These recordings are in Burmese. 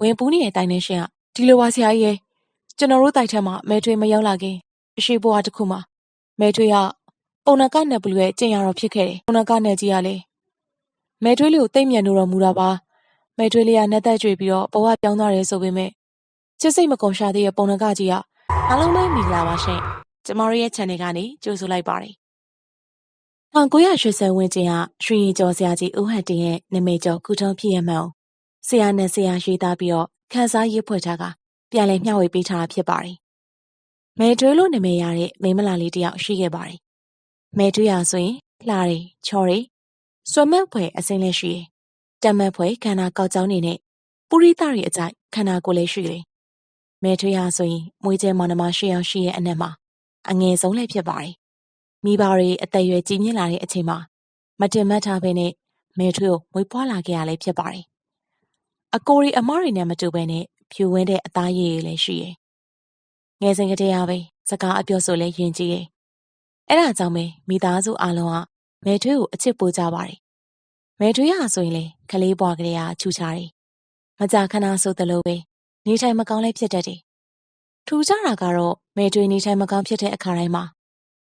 ဝင်ပူးနေတဲ့အတိုင်းနဲ့ရှင်ကဒီလိုပါဆရာကြီးရဲ့ကျွန်တော်တို့တိုက်ထက်မှာမဲထွေးမရောက်လာခင်အရှိဘွားတစ်ခုမှာမဲထွေးကပုံနကနယ်ဘလူးရဲ့ကျင်ရတော်ဖြစ်ခဲ့တယ်ပုံနကနယ်ကြီးကလေမဲထွေးလေးကိုတိတ်မြန်လို့တော့မူတာပါမဲထွေးလေးကနှက်သက်ကြွပြီးတော့ဘဝပြောင်းသွားတယ်ဆိုပေမဲ့ချစ်စိတ်မကုန်ရှာသေးတဲ့ပုံနကကြီးကအားလုံးပဲမိလာပါရှင်ကျမတို့ရဲ့ channel ကနေကြိုဆိုလိုက်ပါတယ်1980ဝန်းကျင်ကရွှေရင်ကျော်ဆရာကြီးဦးဟန်တင်ရဲ့နာမည်ကျော်ကုထုံးဖြစ်ရမှန် ဆရာနဲ့ဆရာရေးသားပြီးတော့ခန်းစားရေးဖွဲ့ထားကပြန်လည်မျှဝေပေးထားတာဖြစ်ပါတယ်။မဲတွဲလို့နာမည်ရတဲ့မိမလာလေးတယောက်ရှိခဲ့ပါတယ်။မဲတွဲရဆိုရင်လှတွေချော်တွေဆွမက်ဖွယ်အစင်းလေးရှိတယ်။တမက်ဖွယ်ခန္ဓာကောက်ကြောင်းနေနဲ့ပုရိသတွေအကြိုက်ခန္ဓာကိုယ်လေးရှိတယ်။မဲထွေးရဆိုရင်မွေးကျဲမောင်နှမရှိအောင်ရှိရဲ့အနက်မှာအငယ်ဆုံးလည်းဖြစ်ပါတယ်။မိဘတွေအသက်အရွယ်ကြီးမြင့်လာတဲ့အချိန်မှာမတင်မတ်ထားဘဲနဲ့မဲထွေးကိုမွေးဖွားလာခဲ့ရလည်းဖြစ်ပါတယ်။ အကိုရီအမတွေနဲ့မတူဘဲနဲ့ဖြူဝင်းတဲ့အသားရည်ရည်လည်းရှိတယ်။ငယ်စဉ်ကတည်းကပဲစကားအပြောဆိုလည်းယဉ်ကျေးတယ်။အဲ့ဒါကြောင့်ပဲမိသားစုအားလုံးကမဲထွေးကိုအချစ်ပိုးကြပါတယ်။မဲထွေးဟာဆိုရင်လေကလေးဘွားကလေးကချူချာတယ်။မကြာခဏဆိုသလိုပဲနေထိုင်မကောင်းလည်းဖြစ်တတ်တယ်။ထူးခြားတာကတော့မဲထွေးနေထိုင်မကောင်းဖြစ်တဲ့အခါတိုင်းမှာ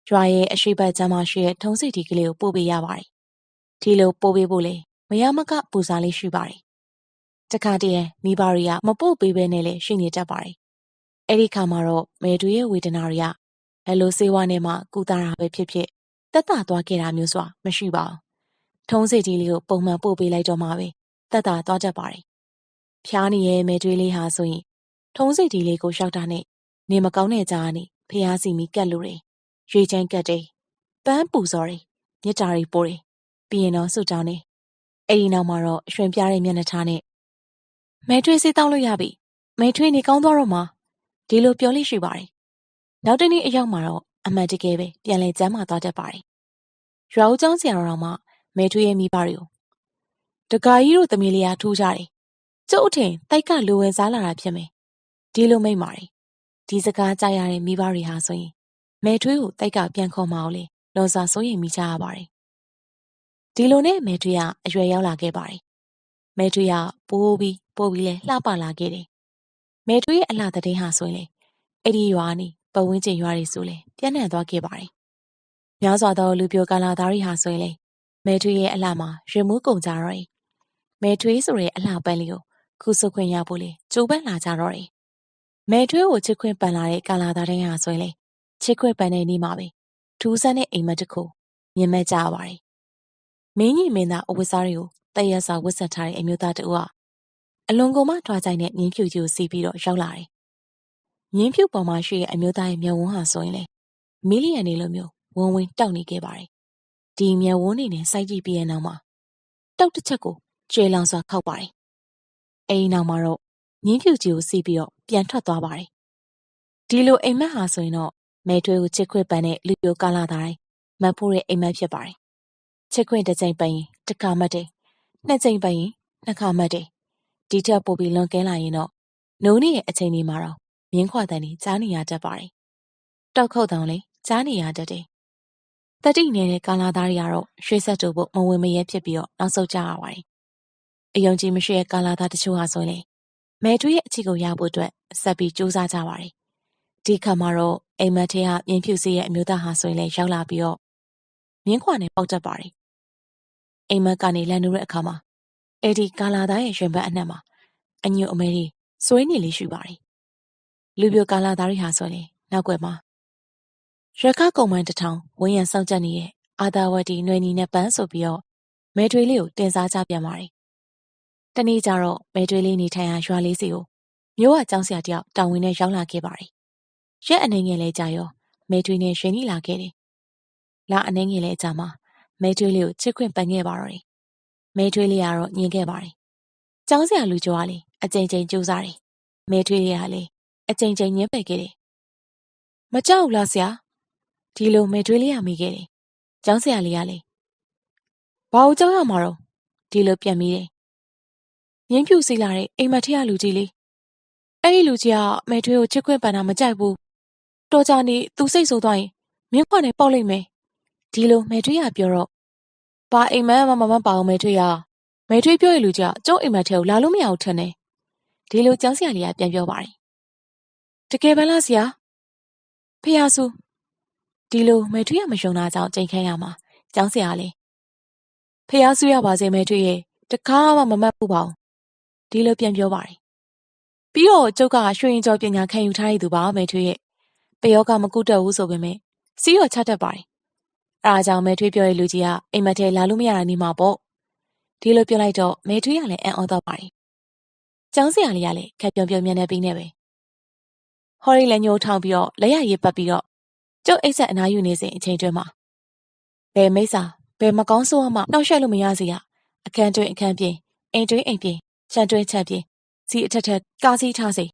ရွာရဲ့အရှိတ်ဘက်ကျမ်းမရှိတဲ့ထုံးစိတ်ဒီကလေးကိုပို့ပေးရပါတယ်။ဒီလိုပို့ပေးဖို့လေမရမကပူစားလေးရှိပါတယ် တခါတည်းမိဘတွေကမပို့ပေးဘဲနဲ့လည်းရှိနေတတ်ပါတယ်။အဲ့ဒီခါမှာတော့မယ်တွေရဲ့ဝေဒနာတွေကဘယ်လိုစေဝါနဲ့မှကုသတာပဲဖြစ်ဖြစ်တက်တာသွားခဲ့တာမျိုးစွာမရှိပါဘူး။ထုံးစိတ်ကြီးလေးကိုပုံမှန်ပို့ပေးလိုက်တော့မှပဲတက်တာသွားတတ်ပါတယ်။ဖျားနေရဲ့မယ်တွေလေးဟာဆိုရင်ထုံးစိတ်ကြီးလေးကိုရှောက်တာနဲ့နေမကောင်းတဲ့ကြားကနေဖျားစီမီကက်လို့တယ်။ရွေချမ်းကက်တယ်။ပန်းပူစော်တယ်။မြစ်တာတွေပိုးတယ်။ပြီးရင်တော့စွတ်တောင်းတယ်။အဲ့ဒီနောက်မှာတော့ရွှင်ပြားတဲ့မျက်နှာထားနဲ့ မဲထွေးစေးတောင်းလို့ရပြီမဲထွေးနေကောင်းသွားတော့မှာဒီလိုပြောလိရှိပါတယ်နောက်တနေ့အရောက်မှာတော့အမှန်တကယ်ပဲပြန်လဲကျမ်းမာသွားတတ်ပါတယ်ရွာဦးကျောင်းဆရာတော်မှာမဲထွေးရဲ့မိဘတွေကိုတကာကြီးတို့သမီးလေးအားထူးကြတယ်ကျုပ်အထင်တိုက်ကလိုဝင်စားလာတာဖြစ်မယ်ဒီလိုမိတ်ပါတယ်ဒီစကားကြားရတဲ့မိဘတွေဟာဆိုရင်မဲထွေးကိုတိုက်ကပြန်ခေါ်မအောင်လေလွန်စွာစိုးရိမ်မိကြရပါတယ်ဒီလိုနဲ့မဲထွေးကအရွယ်ရောက်လာခဲ့ပါတယ်မဲထွေးကပိုးပြီး ပို့ပြီးလဲလှပလာခဲ့တယ်။မဲထွေးရဲ့အလှတဲ့ဟာဆိုရင်လေအဲ့ဒီရွာနေပတ်ဝန်းကျင်ရွာတွေဆိုလေပြန့်နှံ့သွားခဲ့ပါတယ်။များစွာသောလူပြိုကာလာသားတွေဟာဆိုရင်လေမဲထွေးရဲ့အလှမှာရင်မှုကုန်ကြတော့တယ်။မဲထွေးဆိုတဲ့အလှပန်းလေးကိုခုစုခွင့်ရဖို့လေကြိုးပမ်းလာကြတော့တယ်။မဲထွေးကိုချစ်ခွင့်ပန်လာတဲ့ကာလာသားတိုင်းဟာဆိုရင်လေချစ်ခွင့်ပန်တဲ့နေ့မှာပဲထူးဆန်းတဲ့အိမ်မက်တစ်ခုမြင်မဲ့ကြရပါတယ်။မင်းကြီးမင်းသားအဝတ်စားတွေကိုတည့်ရစာဝတ်ဆက်ထားတဲ့အမျိုးသားတဦးက အလွန်ကုန်မှထွားကြိုင်တဲ့မြင်းဖြူကြီးကိုစီးပြီးတော့ရောက်လာတယ်။မြင်းဖြူပေါ်မှာရှိတဲ့အမျိုးသားရဲ့မျက်ဝန်းဟာဆိုရင်လေမီလီယံနေလိုမျိုးဝန်းဝင်းတောက်နေခဲ့ပါတယ်။ဒီမျက်ဝန်းနေနဲ့စိုက်ကြည့်ပြီးရဲ့နောက်မှာတောက်တစ်ချက်ကိုကျွေလောင်စွာခောက်ပါတယ်။အဲဒီနောက်မှာတော့မြင်းဖြူကြီးကိုစီးပြီးတော့ပြန်ထွက်သွားပါတယ်။ဒီလိုအိမ်မက်ဟာဆိုရင်တော့မဲထွေးကိုချစ်ခွင့်ပန်းတဲ့လူပြိုကာလာတိုင်းမတ်ဖို့ရဲ့အိမ်မက်ဖြစ်ပါတယ်။ချစ်ခွင့်တစ်ချိန်ပန်းရင်တစ်ခါမှတ်တယ်။နှစ်ချိန်ပန်းရင်နှစ်ခါမှတ်တယ် ဒီထက်ပိုပြီးလွန်ကဲလာရင်တော့နိုးနေရဲ့အချိန်ဒီမှာတော့မြင်းခွာတန်ကြီးကြားနေရတတ်ပါတယ်။တောက်ခုတ်တောင်လေကြားနေရတတ်တယ်။တတိနေတဲ့ကာလာသားတွေကတော့ရွှေဆက်တူဖို့မဝင်မရဲဖြစ်ပြီးတော့နောက်ဆုတ်ကြရပါတယ်။အယုံကြည်မရှိတဲ့ကာလာသားတချို့ဟာဆိုရင်မဲထွေးရဲ့အချီကိုရဖို့အတွက်ဆက်ပြီးကြိုးစားကြပါတယ်။ဒီခါမှာတော့အိမ်မက်ထဲကမြင်းဖြူစီရဲ့အမျိုးသားဟာဆိုရင်လည်းရောက်လာပြီးတော့မြင်းခွာနဲ့ပေါက်တတ်ပါတယ်။အိမ်မက်ကနေလန်နိုးတဲ့အခါမှာ အဲ့ဒီကာလာသားရဲ့ရင်ဘတ်အနှံ့မှာအညိုအမဲတွေစွဲနေလေးရှိပါတယ်။လူပြိုကာလာသားတွေဟာဆိုရင်နောက်ွယ်မှာရခကုံမန်းတထောင်ဝင်းရံစောင့်ကြနေရဲ့အာသာဝတီຫນွေနီနဲ့ပန်းဆိုပြီးတော့မဲထွေးလေးကိုတင်စားကြပြန်ပါတယ်။တနေ့ကျတော့မဲထွေးလေးနေထိုင်ရာရွာလေးစီကိုမြို့ကကျောင်းဆရာတယောက်တောင်ဝင်နဲ့ရောက်လာခဲ့ပါတယ်။ရက်အနေငယ်လေးကြာရောမဲထွေးနဲ့ရှင်နီလာခဲ့တယ်။လာအနေငယ်လေးကြာမှာမဲထွေးလေးကိုချစ်ခွင့်ပန်ခဲ့ပါတော့တယ် မဲထွေးလေးကတော့ညင်ခဲ့ပါတယ်။ကျောင်းဆရာလူကျော်ကလေအကြိမ်ကြိမ်ကြိုးစားတယ်။မဲထွေးလေးကလေအကြိမ်ကြိမ်ညင်းပယ်ခဲ့တယ်။မကြောက်ဘူးလားဆရာ။ဒီလိုမဲထွေးလေးကမိခဲ့တယ်။ကျောင်းဆရာလေးကလေဘာလို့ကြောက်ရမှာတော့ဒီလိုပြန်ပြီးတယ်။ငင်းဖြူစီလာတဲ့အိမ်မထရလူကြီးလေးအဲ့ဒီလူကြီးကမဲထွေးကိုချစ်ခွင့်ပန်တာမကြိုက်ဘူး။တော်ကြနေသူစိတ်ဆိုးသွားရင်မြင်းခွနဲ့ပေါက်လိုက်မယ်။ဒီလိုမဲထွေးကပြောတော့ ဘာအိမ်မက်မှမမပါအောင်မဲထွေးရမဲထွေးပြောရလူကြကျုံအိမ်မက်ထဲကိုလာလို့မရဘူးထင်တယ်ဒီလိုကျောင်းဆရာလေးကပြန်ပြောပါတယ်တကယ်ပဲလားဆရာဖះဆူဒီလိုမဲထွေးရမယုံတာကြောင့်ကြိမ်ခန့်ရမှာကျောင်းဆရာလေးဖះဆူရပါစေမဲထွေးရဲ့တခါမှမမတ်ဘူးပါဘူးဒီလိုပြန်ပြောပါတယ်ပြီးတော့ကျုပ်ကရွှေရင်ကျော်ပညာခံယူထားရသူပါမဲထွေးရဲ့ပယောကမကုတ်တော့ဘူးဆိုပေမဲ့စီးရောချတတ်ပါတယ် အဲအားကြောင့်မဲထွေးပြောတဲ့လူကြီးကအိမ်မက်ထဲလာလို့မရတာနေမှာပေါ့ဒီလိုပြောလိုက်တော့မဲထွေးကလည်းအံ့ဩတော့ပါတယ်ကျောင်းဆရာလေးကလည်းခက်ပြုံပြုံမြန်နေပြီးနေပဲဟော်ရီလည်းညှိုးထောင်ပြီးတော့လက်ရရည်ပတ်ပြီးတော့ကျုပ်အိတ်ဆက်အနားယူနေစဉ်အချိန်တွင်းမှာဘယ်မိစ္ဆာဘယ်မကောင်းဆိုးမှနှောက်ယှက်လို့မရစေရအခန်းတွင်းအခန်းပြင်အိမ်တွင်းအိမ်ပြင်ခြံတွင်းခြံပြင်စီအထက်ထက်ကားစီးထားစေ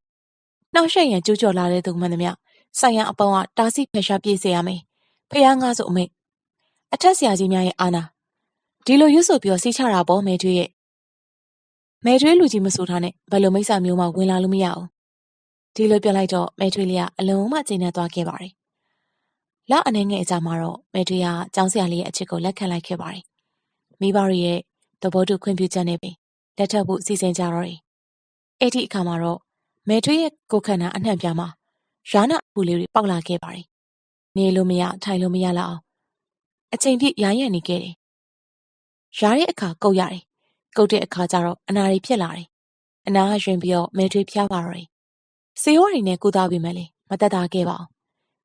နှောက်ယှက်ရင်ကျူးကျော်လာတဲ့သူမှန်သမျှဆိုင်ရန်အပေါင်းကတားဆီးဖယ်ရှားပြေးစေရမယ်ဖះငါဆိုအမိတ် အထက်ဆရာကြီးများရဲ့အာနာဒီလိုရွတ်ဆိုပြီးစီးချတာပေါ့မဲထွေးရဲ့မဲထွေးလူကြီးမဆိုထားနဲ့ဘယ်လိုမိစ္ဆာမျိုးမှဝင်လာလို့မရအောင်ဒီလိုပြောလိုက်တော့မဲထွေးလေးကအလုံးမကျဉ်းနေသွားခဲ့ပါတယ်လအနေငယ်အကြမှာတော့မဲထွေးကကျောင်းဆရာလေးရဲ့အချစ်ကိုလက်ခံလိုက်ခဲ့ပါတယ်မိဘတွေရဲ့သဘောတူခွင့်ပြုချက်နဲ့ပဲလက်ထပ်ဖို့စီစဉ်ကြတော့တယ်အဲ့ဒီအခါမှာတော့မဲထွေးရဲ့ကိုခန္ဓာအနှံ့ပြားမှာရာနာအပူလေးတွေပေါက်လာခဲ့ပါတယ်နေလို့မရထိုင်လို့မရလောက်အောင် အချိန်ပြည့်ရိုင်းရံနေခဲ့တယ်ရားတဲ့အခါကုတ်ရတယ်ကုတ်တဲ့အခါကျတော့အနာရီဖြစ်လာတယ်အနာကရင်ပြီးတော့မဲထွေးဖျားပါတော့တယ်စေရောတွေနဲ့ကုသပြီးမယ်လေမတက်တာခဲ့ပါအောင်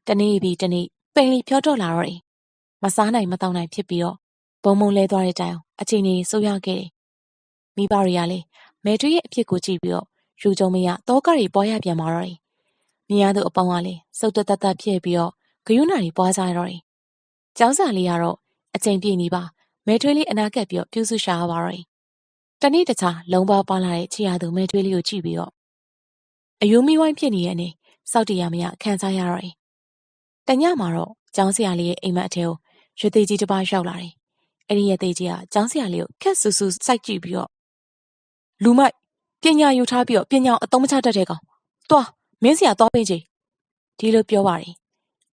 တနေ့ပြီးတနေ့ပိန်လီဖြောတော့လာတော့တယ်မစားနိုင်မတောင်းနိုင်ဖြစ်ပြီးတော့ဘုံဘုံလဲသွားတဲ့တိုင်အောင်အချိန်ကြီးဆိုးရခဲ့တယ်မိဘတွေကလည်းမဲထွေးရဲ့အဖြစ်ကိုကြည့်ပြီးတော့ယူကြုံမရတောကတွေပွားရပြန်มาတော့တယ်မြင်ရသူအပေါင်းကလည်းစုတ်တတတဖြစ်ပြီးတော့ဂယုဏတွေပွားကြရတော့တယ် ကျောင်းစာလေးကတော့အချိန်ပြည့်နေပါမဲထွေးလေးအနာကပ်ပြီးတော့ပြုစုရှာပါတော့တယ်တနေ့တခြားလုံးပါပါလာတဲ့ခြေရသူမဲထွေးလေးကိုကြည့်ပြီးတော့အယိုးမီဝိုင်းဖြစ်နေတဲ့အနေစောက်တရားမရခံစားရတော့တယ်တညမှာတော့ကျောင်းဆရာလေးရဲ့အိမ်မက်အထဲကိုရွှေသေးကြီးတစ်ပါးရောက်လာတယ်အဲ့ဒီရဲ့သေးကြီးကကျောင်းဆရာလေးကိုခက်ဆူဆူစိုက်ကြည့်ပြီးတော့လူမိုက်ပညာယူထားပြီးတော့ပညာအသုံးမချတတ်တဲ့ကောင်တွားမင်းဆရာသွားပေးချေဒီလိုပြောပါတယ်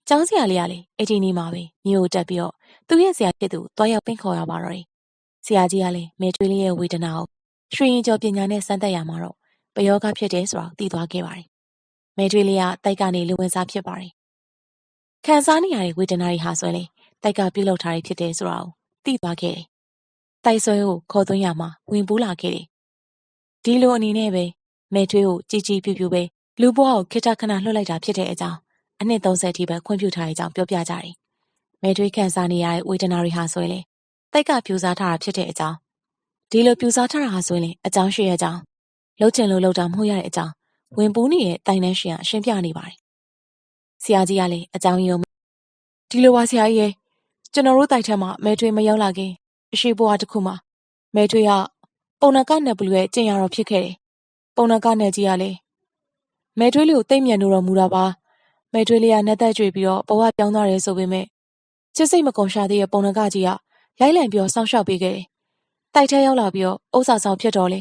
ကျောင်းဆရာလေးကလည်းအဲ့ဒီနေ့မှာပဲမြို့တက်ပြီးတော့သူ့ရဲ့ဆရာဖြစ်သူတွားရောက်ပင့်ခေါ်ရပါတော့တယ်ဆရာကြီးကလည်းမဲထွေးလေးရဲ့ဝေဒနာကိုရွှေရင်ကျော်ပညာနဲ့စမ်းသပ်ရမှာတော့ပယောဂဖြစ်တယ်ဆိုတာသိသွားခဲ့ပါတယ်မဲထွေးလေးကတိုက်ကနေလူဝင်စားဖြစ်ပါတယ်ခံစားနေရတဲ့ဝေဒနာတွေဟာဆိုရင်တိုက်ကပြုတ်လောက်ထားတွေဖြစ်တယ်ဆိုတာကိုသိသွားခဲ့တယ်တိုက်ဆွဲကိုခေါ်သွင်းရမှာဝင်ပူးလာခဲ့တယ်ဒီလိုအနေနဲ့ပဲမဲထွေးကိုကြည်ကြည်ပြူပြူပဲလူဘွားကိုခိတခဏလွှတ်လိုက်တာဖြစ်တဲ့အကြောင်း အနှစ်30ထိပဲခွင့်ပြုထားတဲ့အကြောင်းပြောပြကြတယ်။မဲထွေးခံစားနေရတဲ့ဝေဒနာတွေဟာဆိုရင်လေတိုက်ကပြူစားထားတာဖြစ်တဲ့အကြောင်းဒီလိုပြူစားထားတာဟာဆိုရင်လေအကြောင်းရှိရဲ့အကြောင်းလှုပ်ချင်လို့လှုပ်တာမဟုတ်ရတဲ့အကြောင်းဝင်ပူးနေတဲ့တိုင်နှန်းရှင်ကရှင်းပြနေပါတယ်။ဆရာကြီးကလည်းအကြောင်းယုံဒီလိုပါဆရာကြီးရဲ့ကျွန်တော်တို့တိုက်ထက်မှာမဲထွေးမရောက်လာခင်အရှိဘွားတစ်ခုမှာမဲထွေးကပုံနကနယ်ဘလူးရဲ့ကျင်ရတော်ဖြစ်ခဲ့တယ်။ပုံနကနယ်ကြီးကလည်းမဲထွေးလေးကိုတိတ်မြန်လို့တော်မူတာပါ။ မဲထွေးလေးကနှက်သက်ကြွေပြီးတော့ဘဝပြောင်းသွားတယ်ဆိုပေမဲ့ချစ်စိတ်မကုန်ရှာသေးတဲ့ပုံနကကြီးကလိုက်လံပြီးတော့စောင့်ရှောက်ပေးခဲ့တယ်။တိုက်ထဲရောက်လာပြီးတော့ဥစ္စာဆောင်ဖြစ်တော့လေ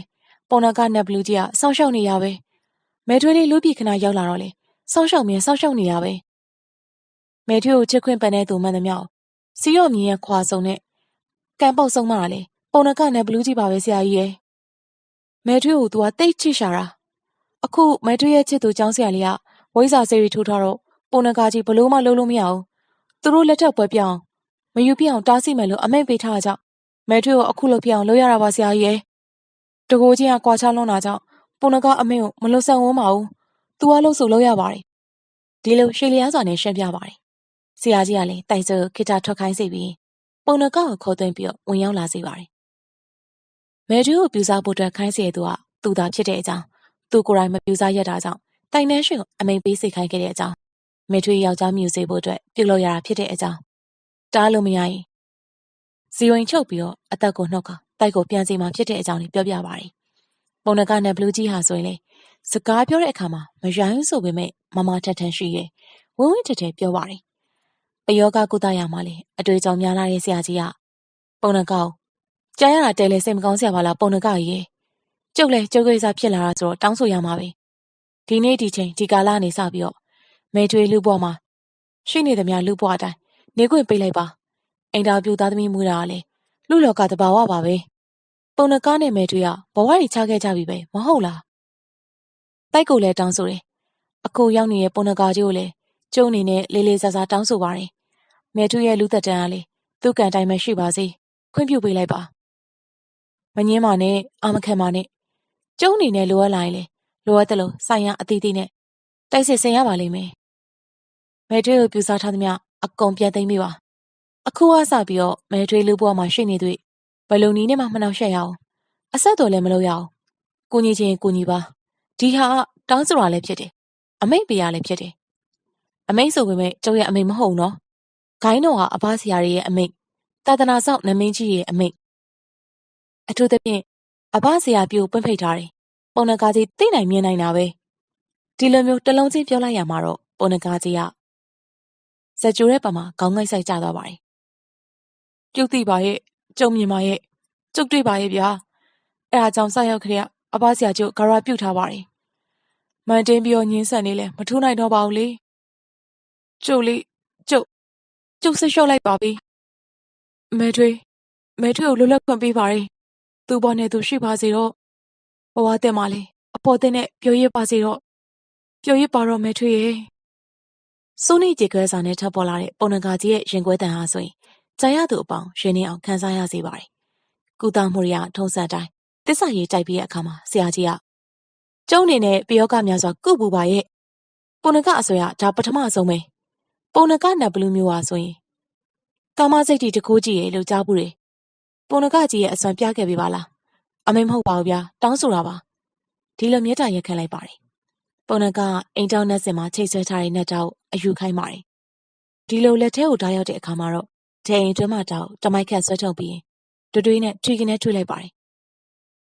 ပုံနကနယ်ဘလူးကြီးကစောင့်ရှောက်နေရပဲ။မဲထွေးလေးလူပြည်ခဏရောက်လာတော့လေစောင့်ရှောက်မြင်စောင့်ရှောက်နေရပဲ။မဲထွေးကိုချစ်ခွင့်ပန်တဲ့သူမှန်သမျှစီရော့မြင်ရဲ့ခွာစုံနဲ့ကံပေါက်ဆုံးမတာလေပုံနကနယ်ဘလူးကြီးပါပဲဆရာကြီးရဲ့မဲထွေးကိုသူကတိတ်ချစ်ရှာတာအခုမဲထွေးရဲ့ချစ်သူចောင်းဆရာလေးကဝိဇ္ဇာစေရီထိုးထားတော့ ပုံနကကြီးဘလို့မှလုံးလို့မရအောင်သူတို့လက်ထက်ပွဲပြောင်းမယူပြအောင်တားဆီးမယ်လို့အမိန့်ပေးထားကြမဲထွေးကိုအခုလိုပြအောင်လုပ်ရတာပါဆရာကြီးရဲ့တကိုချင်းကကွာချလွန်းတာကြောင့်ပုံနကအမိန့်ကိုမလွတ်ဆန်ဝန်းပါဘူးသူကလို့ဆိုလုပ်ရပါတယ်ဒီလိုရှေလျားစွာနဲ့ရှင်းပြပါတယ်ဆရာကြီးကလည်းတိုင်စခိတာထွက်ခိုင်းစီပြီးပုံနကကိုခေါ်သွင်းပြီးဝင်ရောက်လာစေပါတယ်မဲတူကိုပြူစားဖို့အတွက်ခိုင်းစီရသူကသူသာဖြစ်တဲ့အကြောင်းသူကိုယ်တိုင်မပြူစားရတာကြောင့်တိုင်နှန်းရှင်ကိုအမိန်ပေးစေခိုင်းခဲ့တဲ့အကြောင်း မေထွေးယောက်ျားမြူစေဖို့အတွက်ပြုလုပ်ရတာဖြစ်တဲ့အကြောင်းတားလို့မရရင်ဇီဝင်ချုပ်ပြီးတော့အသက်ကိုနှုတ်ကတိုက်ကိုပြန်စီမှဖြစ်တဲ့အကြောင်းလေးပြောပြပါတယ်ပုံနကနဲ့ဘလူးကြီးဟာဆိုရင်လေစကားပြောတဲ့အခါမှာမရိုင်းဆိုပေမဲ့မမထက်ထန်ရှိရဲ့ဝင်းဝင်းထက်ထက်ပြောပါတယ်ပယောဂကုသရမှာလေအတွေ့အကြုံများလာတဲ့ဆရာကြီးကပုံနကောက်ကြားရတာတဲလဲစိတ်မကောင်းစရာပါလားပုံနကကြီးရေကျုပ်လဲကျုပ်ကိစ္စဖြစ်လာတာဆိုတော့တောင်းဆိုရမှာပဲဒီနေ့ဒီချိန်ဒီကာလနေစပြီးတော့ မဲထွေးလူဘွားမှာရှိနေသမျှလူဘွားအတိုင်းနေခွင့်ပေးလိုက်ပါအိမ်တော်ပြူသားသမီးမူတာကလေလူလောကတဘာဝပါပဲပုံနကားနဲ့မဲထွေးကဘဝကြီးချခဲ့ကြပြီပဲမဟုတ်လားတိုက်ကိုလည်းတောင်းဆိုတယ်အခုရောက်နေတဲ့ပုံနကာကြီးကိုလည်းကျုံအနေနဲ့လေးလေးစားစားတောင်းဆိုပါတယ်မဲထုရဲ့လူသက်တန်းကလေသူ့ကန်တိုင်းမရှိပါစေခွင့်ပြုပေးလိုက်ပါမငင်းပါနဲ့အာမခံပါနဲ့ကျုံအနေနဲ့လိုအပ်လာရင်လေလိုအပ်တယ်လို့ဆိုင်ရအသီးသီးနဲ့ တိုက်စစ်ဆင်ရပါလိမ့်မယ်မဲထွေးကိုပြူစားထားသမျှအကုန်ပြန်သိမ်းမိပါအခုကစပြီးတော့မဲထွေးလူဘွားမှာရှိနေသွေးဘလုံနီးနဲ့မှမနှောက်ရှက်ရအောင်အဆက်တော်လည်းမလုပ်ရအောင်ကိုညီချင်းကိုညီပါဒီဟာတောင်းဆိုတာလည်းဖြစ်တယ်အမိတ်ပေးရလည်းဖြစ်တယ်အမိတ်ဆိုပေမဲ့ကျုပ်ရဲ့အမိတ်မဟုတ်နော်ဂိုင်းတော်ဟာအဘဆရာရဲ့အမိတ်တာသနာဆောင်နမင်းကြီးရဲ့အမိတ်အထူးသဖြင့်အဘဆရာပြိုပွင့်ဖိတ်ထားတယ်ပုံနကားကြီးသိနိုင်မြင်နိုင်တာပဲ ဒီလိုမျိုးတလုံးချင်းပြောလိုက်ရမှာတော့ပုံနကားကြီးကဇက်ကျိုးရဲ့ပမာခေါင်းငိုက်ဆိုင်ကျသွားပါတယ်ပြုတ်သိပါရဲ့ကြုံမြင်ပါရဲ့ကျုပ်တွေ့ပါရဲ့ဗျာအဲအားကြောင့်စရောက်ခရက်အဘဆရာကျုပ်ဂါရပြုတ်ထားပါတယ်မန်တင်းပြီးတော့ညင်းဆန်နေလဲမထိုးနိုင်တော့ပါဘူးလေကျုပ်လေးကျုပ်ကျုပ်ဆစ်လျှော့လိုက်ပါပြီမဲထွေးမဲထွေးကိုလွတ်လပ်ခွင့်ပေးပါရင်သူ့ဘောနဲ့သူရှိပါစေတော့ဘဝတင်ပါလေအပေါ်တင်နဲ့ပြောရပါစေတော့ ပြောရပါတော့မဲထွေးရဲ့စိုးနေကြေခွဲစာနဲ့ထပ်ပေါ်လာတဲ့ပုံနဂါကြီးရဲ့ရင်ခွဲတန်ဟာဆိုရင်ကြာရသူအပေါင်းရင်းနေအောင်ခံစားရစေပါတယ်ကုသမှုရထုံးစံတိုင်းတစ္ဆာရေးကြိုက်ပြီးတဲ့အခါမှာဆရာကြီးကကျုံနေနဲ့ပယောကများစွာကုပူပါရဲ့ပုံနကအဆွေကဒါပထမဆုံးပဲပုံနကနတ်ဘလူးမျိုးဟာဆိုရင်ကာမစိတ်တီတကိုးကြည့်ရဲ့လို့ကြားဘူးတယ်ပုံနကကြီးရဲ့အစွမ်းပြခဲ့ပေးပါလားအမေမဟုတ်ပါဘူးဗျာတောင်းဆိုတာပါဒီလိုမြေတားရက်ခံလိုက်ပါတယ် ပုံနကအိမ်တောင်းနှက်စင်မှာချိတ်ဆွဲထားတဲ့နှက်တောက်အယူခိုင်းပါတယ်ဒီလိုလက်ထဲကိုဓာတ်ရောက်တဲ့အခါမှာတော့ဒိန်တွင်းမှတောက်တမိုက်ခန့်ဆွဲထုတ်ပြီးတွတွေးနဲ့ထွေကင်းနဲ့ထွေးလိုက်ပါတယ်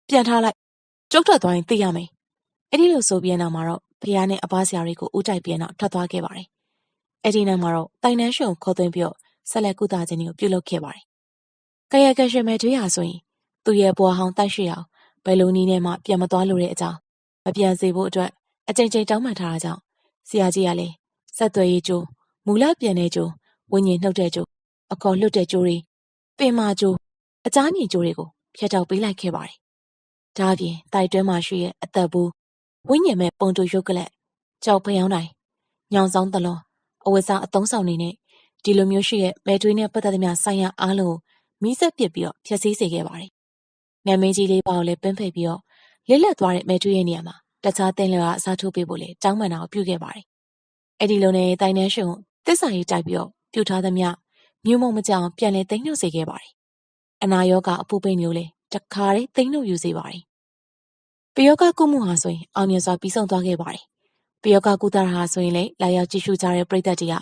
ပြန်ထားလိုက်ကျုပ်ထွက်သွားရင်သိရမယ်အဲ့ဒီလိုဆိုပြီးနောက်မှာတော့ဖះနဲ့အပားဆရာတွေကိုဦးတိုက်ပြီးနောက်ထွက်သွားခဲ့ပါတယ်အဲ့ဒီနောက်မှာတော့တိုင်နန်းရှင်ကိုခေါ်သွင်းပြီးတော့ဆက်လက်ကုသခြင်းကိုပြုလုပ်ခဲ့ပါတယ်။ကာယကရှင်မဲ့တွေးရဆိုရင်သူ့ရဲ့ဘွားဟောင်းတိုက်ရှိအောင်ဘယ်လိုနည်းနဲ့မှပြန်မသွားလို့တဲ့အကြောင်းမပြန်စေဖို့အတွက် အကြိမ်ကြိမ်တောင်းပန်ထားတာကြောင့်ဆရာကြီးကလည်းဆက်သွယ်ရေးကျိုးမူလပြန်တဲ့ကျိုးဝิญဉ်နှုတ်တဲ့ကျိုးအခေါ်လွတ်တဲ့ကျိုးတွေပင်မာကျိုးအကြမ်းမြင်ကျိုးတွေကိုဖျက်တောက်ပေးလိုက်ခဲ့ပါတယ်။ဒါအပြင်တိုက်တွင်းမှာရှိတဲ့အသက်ဘူးဝိညာဉ်မဲ့ပုံတူရုပ်ကလက်ကြောက်ဖျောင်းတိုင်းညောင်ဆောင်တလုံးအဝတ်စားအသုံးဆောင်နေနဲ့ဒီလိုမျိုးရှိတဲ့မဲထွေးနဲ့ပတ်သက်သမျှဆိုင်ရာအားလုံးမီးစက်ပစ်ပြီးတော့ဖျက်ဆီးစေခဲ့ပါတယ်။နာမည်ကြီးလေးပါကိုလည်းပင်းဖိတ်ပြီးတော့လစ်လက်သွားတဲ့မဲထွေးရဲ့နေရာမှာ တခြားတင်လျာအစားထိုးပေးဖို့လည်းတောင်းပန်တာကိုပြုခဲ့ပါတယ်။အဲ့ဒီလိုနဲ့တိုင်နှန်းရှင်ကိုတစ္ဆာရေးတိုက်ပြီးတော့ပြုထားသမျှမြို့မုံမကြောင်ပြန်လဲသိမ့်နှုတ်စေခဲ့ပါတယ်။အနာယောဂအပူပိန်မျိုးလေးတခါတည်းသိမ့်နှုတ်ယူစေပါတယ်။ပယောဂကုမှုဟာဆိုရင်အောင်မြင်စွာပြီးဆုံးသွားခဲ့ပါတယ်။ပယောဂကုသရာဟာဆိုရင်လည်းလာရောက်ကြည့်ရှုကြတဲ့ပရိသတ်တွေက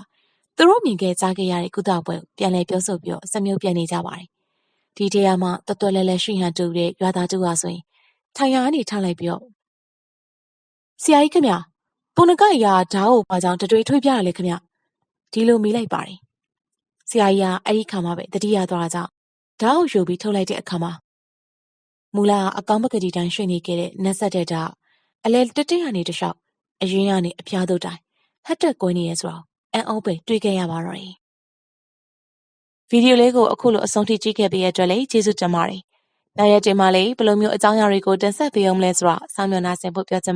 သူတို့မြင်ခဲ့ကြားခဲ့ရတဲ့ကုသပွဲကိုပြန်လည်ပြောဆိုပြီးတော့စမျိုးပြန်နေကြပါတယ်။ဒီတရားမှာတော်တော်လဲလဲရှိဟန်တူတဲ့ရွာသားတူဟာဆိုရင်ထိုင်ရာကနေထားလိုက်ပြီးတော့ ဆရာကြီးခင်ဗျပုံနကရာဓာတ်ကိုဘာကြောင့်တတွေထွေးပြရလဲခင်ဗျဒီလိုမိလိုက်ပါတယ်။ဆရာကြီးကအဲ့ဒီခါမှပဲတတိယသွားတာကြောင့်ဓာတ်ကိုယူပြီးထုတ်လိုက်တဲ့အခါမှာမူလာအကောင်းပကတိတိုင်းရွှေ့နေခဲ့တဲ့နတ်ဆက်တဲ့ဓာတ်အလဲတတိယနေတလျှောက်အရင်ကနေအဖျားတို့တိုင်းဟတ်တက်ကွင်းနေရဲဆိုတော့အံ့ဩပဲတွေ့ခဲ့ရပါတော့တယ်။ဗီဒီယိုလေးကိုအခုလိုအဆုံးထိကြည့်ခဲ့ပေးရတဲ့အတွက်လည်းကျေးဇူးတင်ပါတယ်။နောက်ရက်တွေမှာလည်းဘယ်လိုမျိုးအကြောင်းအရာတွေကိုတင်ဆက်ပေးအောင်လဲဆိုတာဆောင်းမျှော်နှားဆင်ဖို့ပြောချင်ပါ